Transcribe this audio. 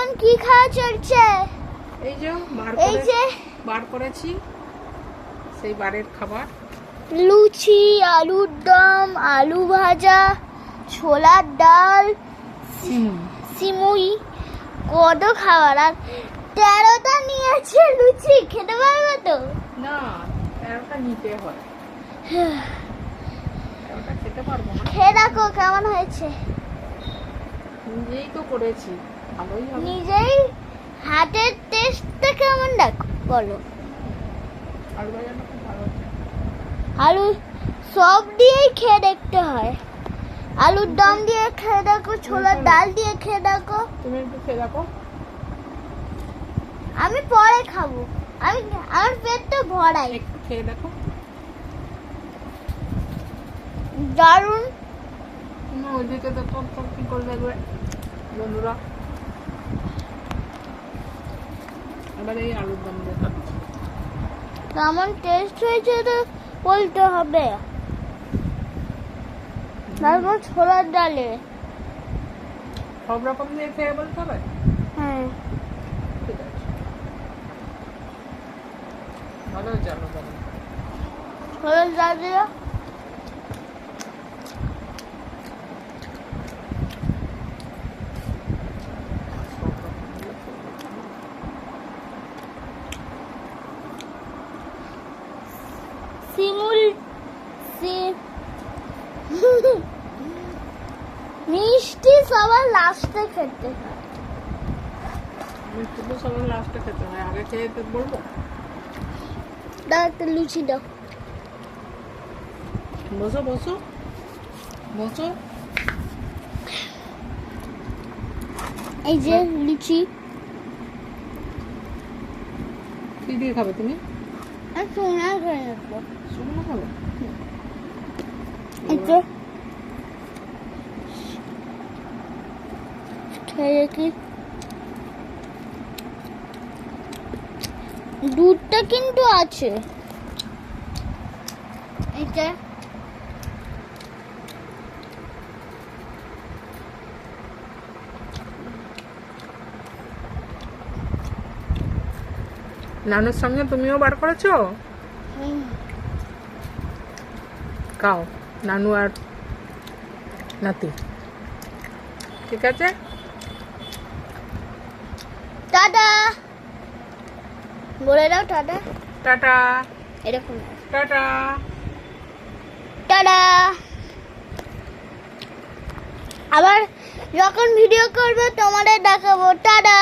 এখন কি খাওয়া চলছে? এই যে বার এই যে বার করেছি। সেই বারের খাবার। লুচি আলুর দম আলু ভাজা ছোলার ডাল সিমুই কত খাবার আর তেরোটা নিয়েছে লুচি খেতে পারবে তো? না তেরোটা নিতে হয়। খেয়ে দেখো কেমন হয়েছে। নিজেই তো করেছি। নিজেই হাতের টেস্টটা কেমন দেখো বলো। আলু সব দিয়েই খেয়ে দেখতে হয়। আলুর দম দিয়ে খেয়ে দেখো ছোলার ডাল দিয়ে খেয়ে দেখো। তুমি একটু খেয়ে দেখো। আমি পরে খাব। আমি আমার পেটটা ভরাই। খেয়ে দেখো। দারুণ। তুমি ওইদিকে তো কি করে দেখবে বন্ধুরা? এবার এই আলুর দম কেমন টেস্ট হয়েছে তো বলতে হবে। তারপর ছোলার ডালে। সব রকম দিয়ে খেয়ে বলতে হবে? হ্যাঁ। ভালো দম। ছোলার ডাল দিয়ে সব রকম দিয়ে খেয়ে দেখো। শিমুল সি- মিষ্টি সবার লাস্টে খেতে হয়। মিষ্টি তো সবাই লাস্টে খেতে হয় আগে খেয়ে বলব। দাও একটা লুচি দাও। বসো বসো বসো। এই যে লুচি। কি দিয়ে খাবে তুমি? আর সোনা করে রাখব। শুকনো খাবে এই যে খেয়ে দেখি। দুধটা কিন্তু আছে। এটা নানুর সঙ্গে তুমিও বার করেছ? খাও নানু আর নাতি। ঠিক আছে? টাটা। বলে দাও টাটা। টাটা। এরকম। টাটা। টাটা। আবার যখন ভিডিও করব তোমাদের দেখাবো। টাটা।